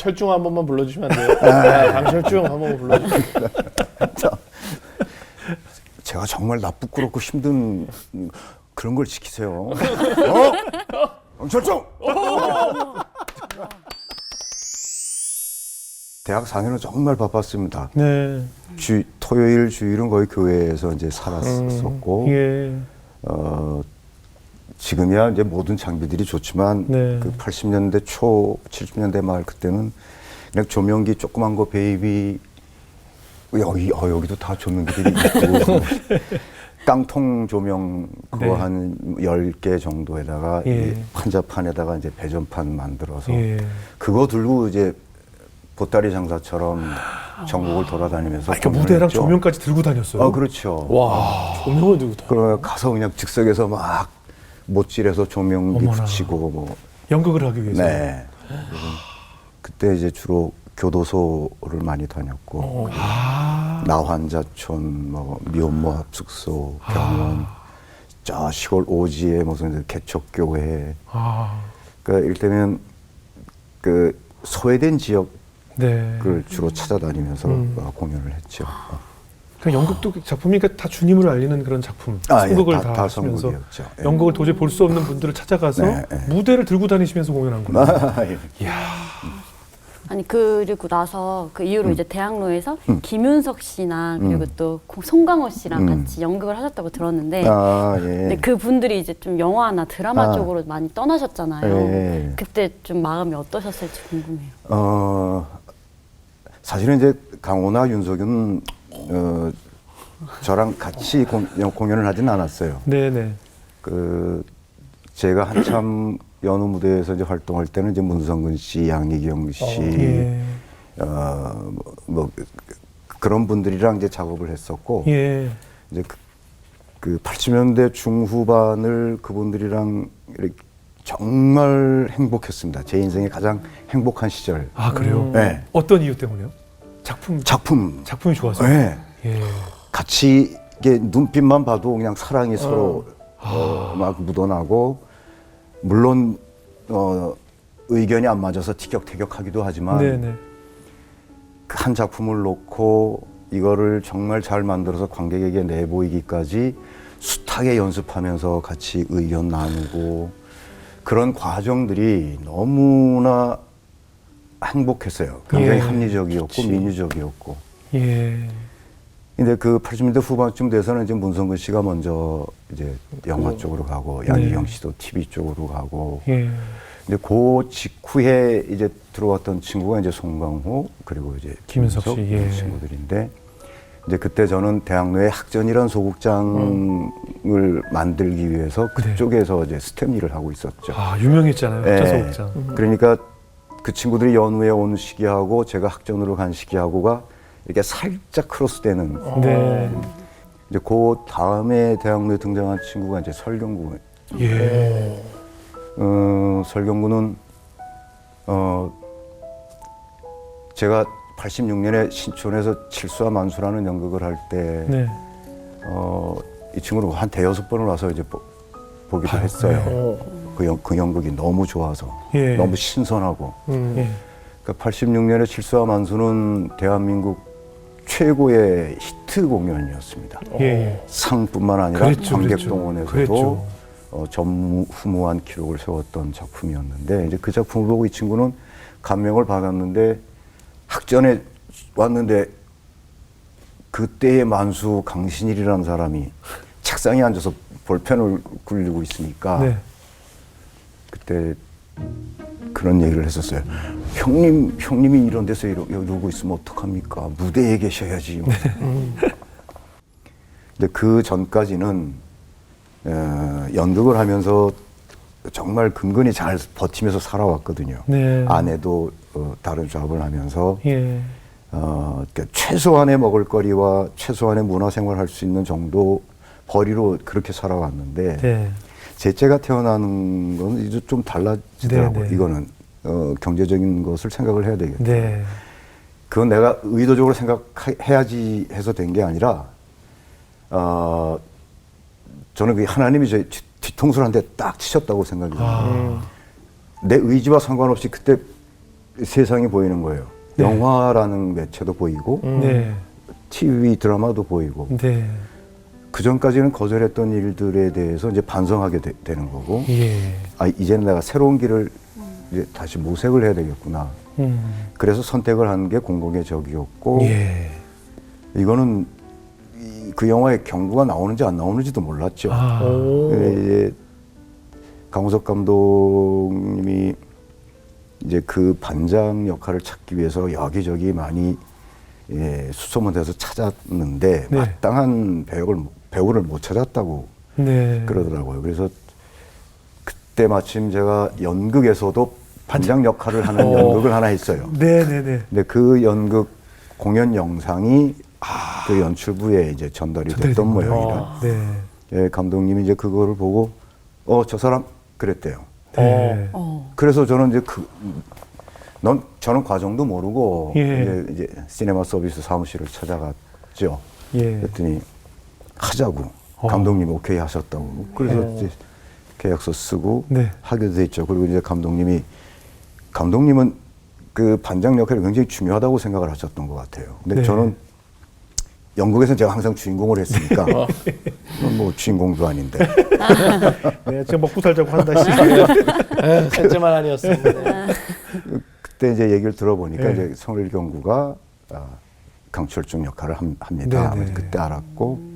철중 한 번만 불러주시면 안 돼요? 네, 강철중 한 번만 불러주세요. 제가 정말 나쁘고 힘든 그런 걸 시키세요. 어? 엄철중! 대학 4년은 정말 바빴습니다. 네. 주, 토요일, 주일은 거의 교회에서 이제 살았었고, 예. 어, 지금이야 이제 모든 장비들이 좋지만, 네. 그 80년대 초, 70년대 말 그때는 그냥 조명기 조그만 거 베이비, 여기, 어, 여기도 다 조명기들이 있고, 깡통 조명 그거 네. 한 10개 정도에다가 예. 이 환자판에다가 이제 배전판 만들어서 예. 그거 들고 이제 보따리 장사처럼 전국을 돌아다니면서 아, 공연을 무대랑 했죠. 조명까지 들고 다녔어요. 아 그렇죠. 와, 조명을 들고 다. 그래 가서 그냥 즉석에서 막 못질해서 조명기 어머나. 붙이고 뭐 연극을 하기 위해서. 네. 그때 이제 주로 교도소를 많이 다녔고 아. 나환자촌 뭐 미혼모 합숙소 병원 저 시골 오지에 무슨 개척교회 아. 그러니까 이를테면 그 소외된 지역 네. 을 주로 찾아다니면서 음. 어, 공연을 했죠. 그 연극도 작품이니까 다 주님을 알리는 그런 작품. 아, 예, 선곡을 다- 다, 다 하시면서 선곡이었죠. 예. 연극을 도저히 볼 수 없는 분들을 찾아가서 네, 네. 무대를 들고 다니시면서 공연한 거예요. 아, 예. 아니 그리고 나서 그 이후로 음. 이제 대학로에서 김윤석 씨나 그리고 음. 또 고- 송강호 씨랑 음. 같이 연극을 하셨다고 들었는데 아, 예. 근데 그 분들이 이제 좀 영화나 드라마 아. 쪽으로 많이 떠나셨잖아요. 예. 그때 좀 마음이 어떠셨을지 궁금해요. 어, 사실은 이제 강호나 윤석윤 어, 저랑 같이 공, 공연을 하진 않았어요. 네네. 그 제가 한참 연우 무대에서 이제 활동할 때는 이제 문성근 씨, 양희경 씨, 예. 어, 뭐, 뭐 그- 그런 분들이랑 이제 작업을 했었고 예. 이제 그, 그 80년대 중후반을 그분들이랑 이렇게 정말 행복했습니다. 제 인생의 가장 행복한 시절. 아 그래요? 음. 네. 어떤 이유 때문에요? 작품 작품. 작품이 좋아서. 네. 예. 같이 이게 눈빛만 봐도 그냥 사랑이 서로 어, 막 묻어나고 물론 어, 의견이 안 맞아서 티격태격하기도 하지만 네네. 그한 작품을 놓고 이거를 정말 잘 만들어서 관객에게 내보이기까지 숱하게 연습하면서 같이 의견 나누고 그런 과정들이 너무나 행복했어요. 굉장히 예. 합리적이었고 그치. 민주적이었고. 예. 근데 그 80년대 후반쯤 돼서는 이제 문성근 씨가 먼저 이제 영화 쪽으로 가고 양희경 네. 씨도 TV 쪽으로 가고 예. 근데 그 직후에 이제 들어왔던 친구가 이제 송강호 그리고 이제 김윤석 씨, 예. 친구들인데 이제 그때 저는 대학로에 학전이란 소극장을 만들기 위해서 네. 그쪽에서 이제 스텝 일을 하고 있었죠. 아 유명했잖아요. 예. 학자소극장. 그러니까 그 친구들이 연우에 온 시기하고 제가 학전으로 간 시기하고가 이렇게 살짝 크로스되는 네. 이제 그 다음에 대학로에 등장한 친구가 이제 설경구 예. 어, 설경구는 어 제가 86년에 신촌에서 칠수와 만수라는 연극을 할 때 네. 어, 이 친구는 한 대여섯 번을 와서 이제 보, 보기도 아유, 했어요. 네. 어. 그, 연, 그 연극이 너무 좋아서 예. 너무 신선하고. 음. 예. 그러니까 86년에 칠수와 만수는 대한민국 최고의 히트 공연이었습니다. 예. 예. 상뿐만 아니라 그랬죠, 관객동원에서도 그랬죠. 어, 전무후무한 기록을 세웠던 작품이었는데 이제 그 작품을 보고 이 친구는 감명을 받았는데 학전에 왔는데 그때의 만수 강신일이라는 사람이 책상에 앉아서 볼펜을 굴리고 있으니까 네. 그때 그런 얘기를 했었어요. 형님, 형님이 이런 데서 이러, 이러고 있으면 어떡합니까? 무대에 계셔야지. 뭐. 근데 그 전까지는 어, 연극을 하면서 정말 근근히 잘 버티면서 살아왔거든요. 네. 아내도 어, 다른 잡을 하면서 예. 어, 그러니까 최소한의 먹을거리와 최소한의 문화생활 할 수 있는 정도 벌이로 그렇게 살아왔는데 네. 셋째가 태어나는 건 이제 좀 달라지더라고요. 네, 네. 이거는 어, 경제적인 것을 생각을 해야 되겠다. 네. 그건 내가 의도적으로 생각해야지 해서 된 게 아니라 어, 저는 그 하나님이 제 뒤- 뒤통수를 한 대 딱 치셨다고 생각이 듭니다. 아. 음. 내 의지와 상관없이 그때 세상이 보이는 거예요. 네. 영화라는 매체도 보이고 음. 네. TV 드라마도 보이고 네. 그 전까지는 거절했던 일들에 대해서 이제 반성하게 되, 는 거고 예. 아 이제는 내가 새로운 길을 이제 다시 모색을 해야 되겠구나. 음. 그래서 선택을 한 게 공공의 적이었고 예. 이거는 이- 그 영화에 경고가 나오는지 안 나오는지도 몰랐죠. 아. 이제 강우석 감독님이 이제 그 반장 역할을 찾기 위해서 여기저기 많이 예, 수소문해서 찾았는데 네. 마땅한 배역을 배우를 못 찾았다고 네. 그러더라고요. 그래서 그때 마침 제가 연극에서도 반장 역할을 하는 어. 연극을 하나 했어요. 네, 네, 네. 근데 그 연극 공연 영상이 그 연출부에 이제 전달이 전달이 됐던? 모양이라 네. 예, 감독님이 이제 그거를 보고 어 저 사람 그랬대요. 네. 어. 그래서 저는 이제 그, 넌 저는 과정도 모르고 예. 이제, 이제 시네마 서비스 사무실을 찾아갔죠. 예. 그랬더니 하자고 어. 감독님이 오케이 하셨다고. 그래서 어. 이제 계약서 쓰고 네. 하게 됐죠. 그리고 이제 감독님이 감독님은 그 반장 역할이 굉장히 중요하다고 생각을 하셨던 것 같아요. 근데 네. 저는 영국에서 제가 항상 주인공을 했으니까 저는 뭐 주인공도 아닌데 네, 제가 먹고 살자고 한다 씨. 에휴, 셋째만 아니었습니다. 그때 이제 얘기를 들어보니까 네. 이제 성일경구가 아, 강철중 역할을 함- 합니다. 네, 네. 그때 알았고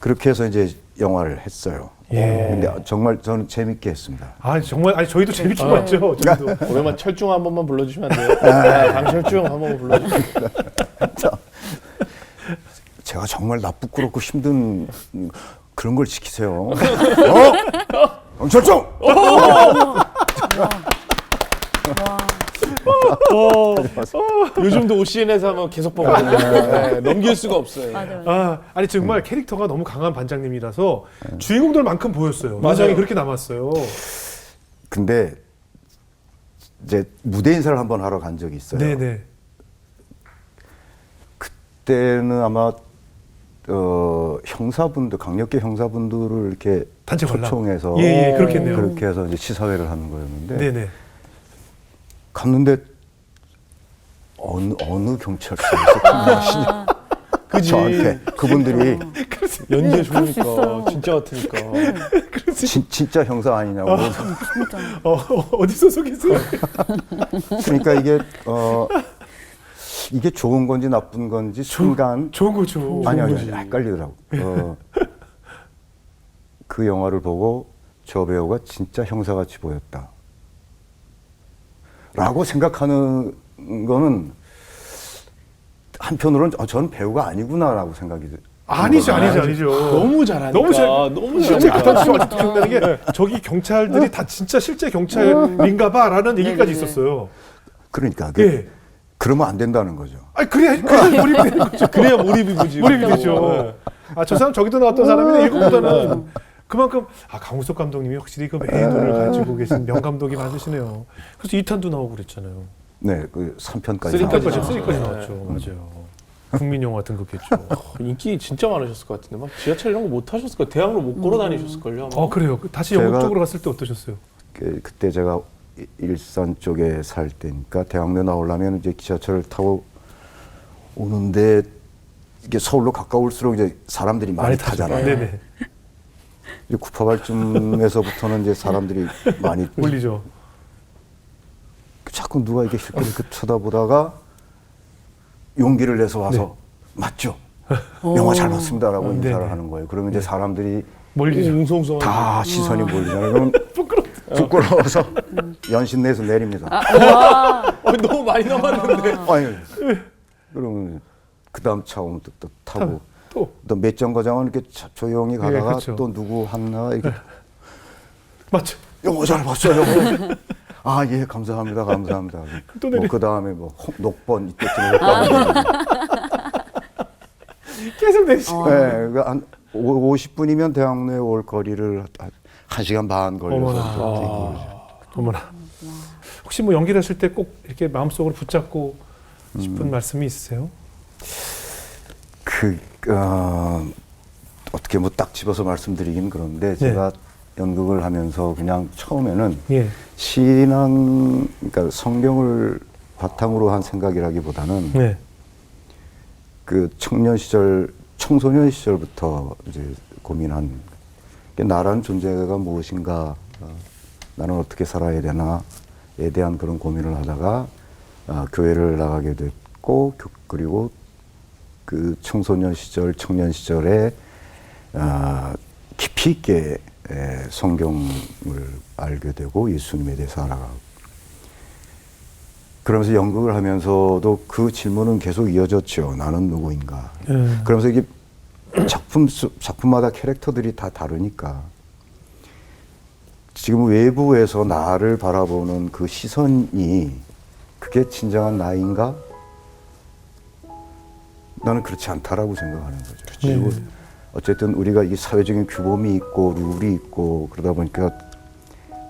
그렇게 해서 이제 영화를 했어요. 예. 근데 정말 저는 재밌게 했습니다. 아, 정말 아니 저희도 재밌게 아. 봤죠. 저희도. 오랜만 철중 한 번만 불러주시면 안 돼요? 네, 강철중 한 번만 불러주세요. 제가 정말 나쁘고 힘든 음, 그런 걸 시키세요. 어? 강철중! 어, 요즘도 OCN에서 하면 계속 보거든요. 네, 넘길 수가 없어요. 맞아. 아, 아니 정말 캐릭터가 너무 강한 반장님이라서 주인공들만큼 보였어요. 맞아요. 인상이 그렇게 남았어요. 근데 이제 무대 인사를 한번 하러 간 적이 있어요. 네, 네. 그때는 아마 어, 형사분들 강력계 형사분들을 이렇게 단체 관람. 초청해서 예, 예, 그렇겠네요. 그렇게 해서 이제 시사회를 하는 거였는데 네, 네. 갔는데 어느 어느 경찰서에서 근무하시냐 그지. 저한테 그분들이 연기가 그럴 수 좋으니까 있어요. 진짜 같으니까. 진, 진짜 형사 아니냐고 어, 어디서 속했어요? 그러니까 이게 어 이게 좋은 건지 나쁜 건지 순간 좋은 거죠. 아니 아니. 헷갈리더라고. 어, 그 영화를 보고 저 배우가 진짜 형사같이 보였다. 라고 생각하는 거는 한편으로는 어, 저는 배우가 아니구나라고 생각이 들- 아니죠, 든 아니죠. 아니죠. 너무 잘하니까. 너무 잘- 너무 실제 잘하니까. 그때 저 아직도 기억나는 게 저기 경찰들이 다 진짜 실제 경찰인가봐라는 얘기까지 네네네. 있었어요. 그러니까 그, 예. 그러면 안 된다는 거죠. 아니 그래야 그래야 몰입이 되는 거죠. 그래야 몰입이 보지. 몰입이 되죠. 네. 아저 사람 저기도 나왔던 사람인데 이거보다는 그만큼 아 강우석 감독님이 확실히 그 매너를 가지고 계신 명감독이 맞으시네요. 그래서 2탄도 나오고 그랬잖아요. 네, 그 3편까지 쓰리까지 까지 나왔죠. 쓰리까지 네. 나왔죠. 맞아요. 국민 영화 등극했죠. 인기 진짜 많으셨을 것 같은데 막 지하철 이런 거 못 타셨을 거예요. 대학로 못 걸어 다니셨을걸요. 아마. 어 그래요. 그 다시 영국 제가- 쪽으로 갔을 때 어떠셨어요? 그, 그때 제가 이- 일산 쪽에 살 때니까 대학로 나오려면 이제 기차철을 타고 오는데 이게 서울로 가까울수록 이제 사람들이 많이, 타잖아요. 네네. 이제 구파발쯤에서부터는 이제 사람들이 많이 몰리죠. 자꾸 누가 이게 힐끗힐끗 쳐다보다가 용기를 내서 와서 맞죠? 영화 잘 봤습니다라고 어, 인사를 네네. 하는 거예요. 그러면 이제 사람들이 몰리죠. 다 시선이 몰리잖아요. 그러면 부끄러워서 연신 내서 내립니다. 어, 너무 많이 남았는데. 아니, 그러면 그 다음 차 오면 또, 또 타고 또또몇 정거장은 이렇게 차- 조용히 가다가 그렇죠. 또 누구 하나 이렇게 맞죠. 영어 잘 봤어요. 아, 예, 감사합니다, 감사합니다. 또 내리- 뭐그 다음에 뭐 홍- 녹번 이때쯤에 갔다가 계속 내시고. 네, 그한 50분이면 대학로에 올 거리를 한- 한 시간 반 걸려서 어머나. 뛰고 그러죠. 어머나. 혹시 뭐 연기를 하실 때 꼭 이렇게 마음속으로 붙잡고 싶은 음. 말씀이 있으세요? 그 어, 어떻게 뭐 딱 집어서 말씀드리긴 그런데 제가 연극을 하면서 그냥 처음에는 예. 신앙, 그러니까 성경을 바탕으로 한 생각이라기보다는 네. 그 청년 시절, 청소년 시절부터 이제 고민한 게 나라는 존재가 무엇인가, 어, 나는 어떻게 살아야 되나에 대한 그런 고민을 하다가 아, 교회를 나가게 됐고 교- 그리고 그 청소년 시절, 청년 시절에 아, 깊이 있게 에, 성경을 알게 되고 예수님에 대해서 알아가고 그러면서 연극을 하면서도 그 질문은 계속 이어졌죠. 나는 누구인가. 예. 그러면서 이게 작품 수- 작품마다 캐릭터들이 다 다르니까 지금 외부에서 나를 바라보는 그 시선이 그게 진정한 나인가? 나는 그렇지 않다라고 생각하는 거죠. 그리고 네. 어쨌든 우리가 이 사회적인 규범이 있고 룰이 있고 그러다 보니까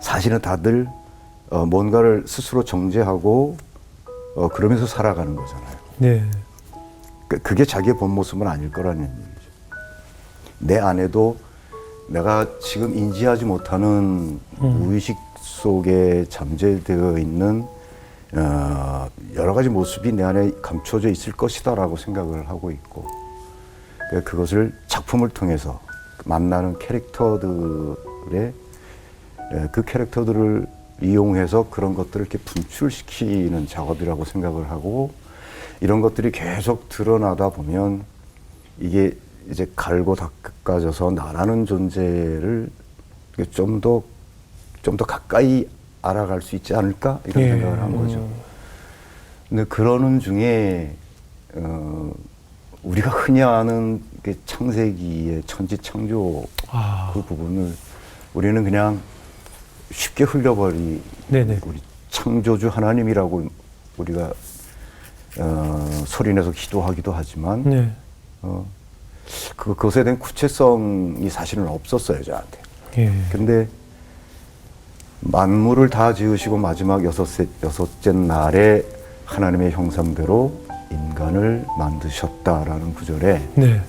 사실은 다들 어, 뭔가를 스스로 정제하고 어, 그러면서 살아가는 거잖아요. 네. 그- 그게 자기의 본 모습은 아닐 거라는 얘기죠. 내 안에도 내가 지금 인지하지 못하는 무의식 속에 잠재되어 있는 어, 여러 가지 모습이 내 안에 감춰져 있을 것이다라고 생각을 하고 있고 그- 그것을 작품을 통해서 만나는 캐릭터들의 에, 그 캐릭터들을 이용해서 그런 것들을 이렇게 분출시키는 작업이라고 생각을 하고 이런 것들이 계속 드러나다 보면 이게 이제 갈고 닦아져서 나라는 존재를 좀 더 좀 더 가까이 알아갈 수 있지 않을까 이런 예. 생각을 한 거죠. 음. 근데 그러는 중에 어, 우리가 흔히 아는 그 창세기의 천지 창조 아. 그 부분을 우리는 그냥 쉽게 흘려버리 네네. 우리 창조주 하나님이라고 우리가 어, 소리내서 기도하기도 하지만 네. 어, 그, 그것에 대한 구체성이 사실은 없었어요 저한테. 예. 근데 만물을 다 지으시고 마지막 여섯째, 여섯째 날에 하나님의 형상대로 인간을 만드셨다라는 구절에 네.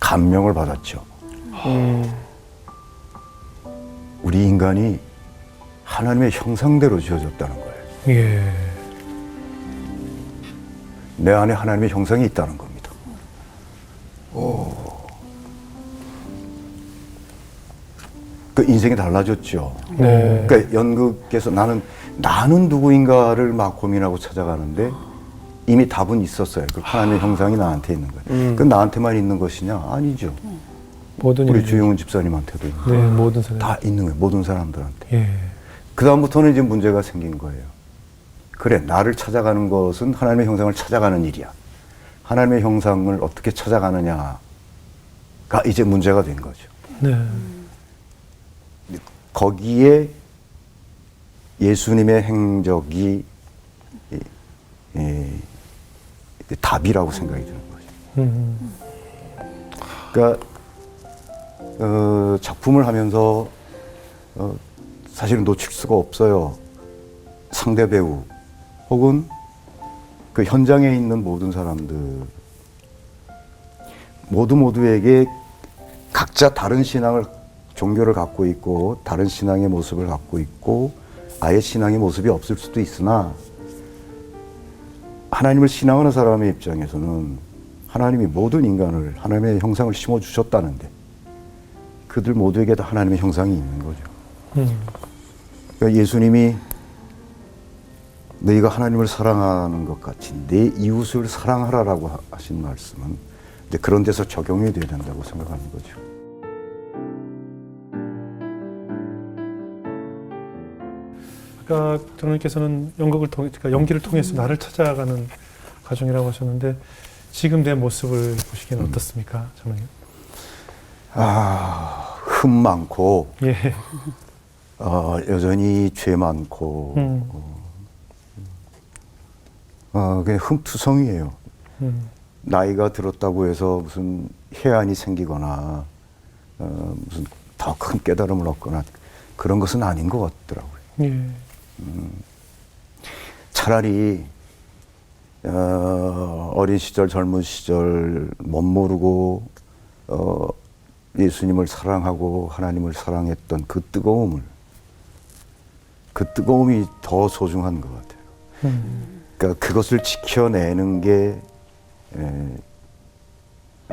감명을 받았죠. 음. 우리 인간이 하나님의 형상대로 지어졌다는 거예요. 예. 내 안에 하나님의 형상이 있다는 겁니다. 그 인생이 달라졌죠. 네. 그러니까 연극에서 나는 나는 누구인가를 막 고민하고 찾아가는데 이미 답은 있었어요. 그 하나님의 형상이 나한테 있는 거예요. 그 나한테만 있는 것이냐? 아니죠. 모든 우리. 주영훈 집사님한테도 있는 네, 거예요. 모든 사람. 다 있는 거예요. 모든 사람들한테. 예. 그 다음부터는 이제 문제가 생긴 거예요. 그래, 나를 찾아가는 것은 하나님의 형상을 찾아가는 일이야. 하나님의 형상을 어떻게 찾아가느냐가 이제 문제가 된 거죠. 네. 거기에 예수님의 행적이 이- 이- 이 답이라고 생각이 드는 거죠. 음. 그러니까 어, 작품을 하면서 어, 사실은 놓칠 수가 없어요. 상대 배우 혹은 그 현장에 있는 모든 사람들 모두 모두에게 각자 다른 신앙을 종교를 갖고 있고 다른 신앙의 모습을 갖고 있고 아예 신앙의 모습이 없을 수도 있으나 하나님을 신앙하는 사람의 입장에서는 하나님이 모든 인간을 하나님의 형상을 심어 주셨다는데 그들 모두에게 다 하나님의 형상이 있는 거죠. 음. 그러니까 예수님이 너희가 하나님을 사랑하는 것 같이 내 이웃을 사랑하라라고 하- 하신 말씀은 그런 데서 적용이 돼야 된다고 생각하는 거죠. 아까 장로님께서는 연극을 통해, 그러니까 연기를 통해서 나를 찾아가는 과정이라고 하셨는데 지금 내 모습을 보시기에는 어떻습니까, 장로님? 아, 흠 많고 예. 어, 여전히 죄 많고 음. 어, 그냥 흠투성이에요. 음. 나이가 들었다고 해서 무슨 해안이 생기거나 어, 무슨 더 큰 깨달음을 얻거나 그런 것은 아닌 것 같더라고요. 예. 차라리 어, 어린 시절 젊은 시절 못 모르고 어, 예수님을 사랑하고 하나님을 사랑했던 그 뜨거움을 그 뜨거움이 더 소중한 것 같아요. 그러니까 그것을 지켜내는 게 에,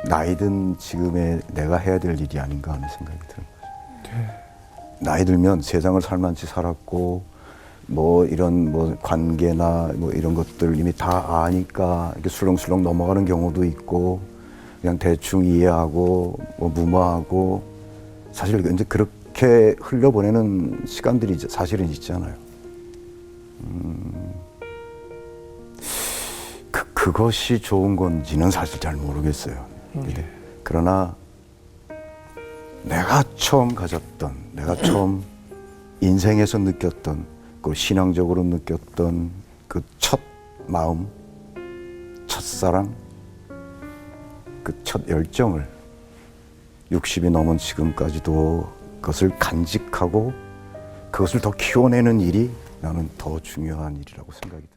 나이 든 지금의 내가 해야 될 일이 아닌가 하는 생각이 들어요. 나이 들면 세상을 살만치 살았고 뭐 이런 뭐 관계나 뭐 이런 것들 이미 다 아니까 이렇게 술렁술렁 넘어가는 경우도 있고 그냥 대충 이해하고 뭐 무마하고 사실 이제 그렇게 흘려보내는 시간들이 사실은 있잖아요. 음, 그 그것이 좋은 건지는 사실 잘 모르겠어요. 네. 그러나 내가 처음 가졌던, 내가 처음 인생에서 느꼈던, 그 신앙적으로 느꼈던 그 첫 마음, 첫사랑, 그 첫 열정을 60이 넘은 지금까지도 그것을 간직하고 그것을 더 키워내는 일이 나는 더 중요한 일이라고 생각이 듭니다.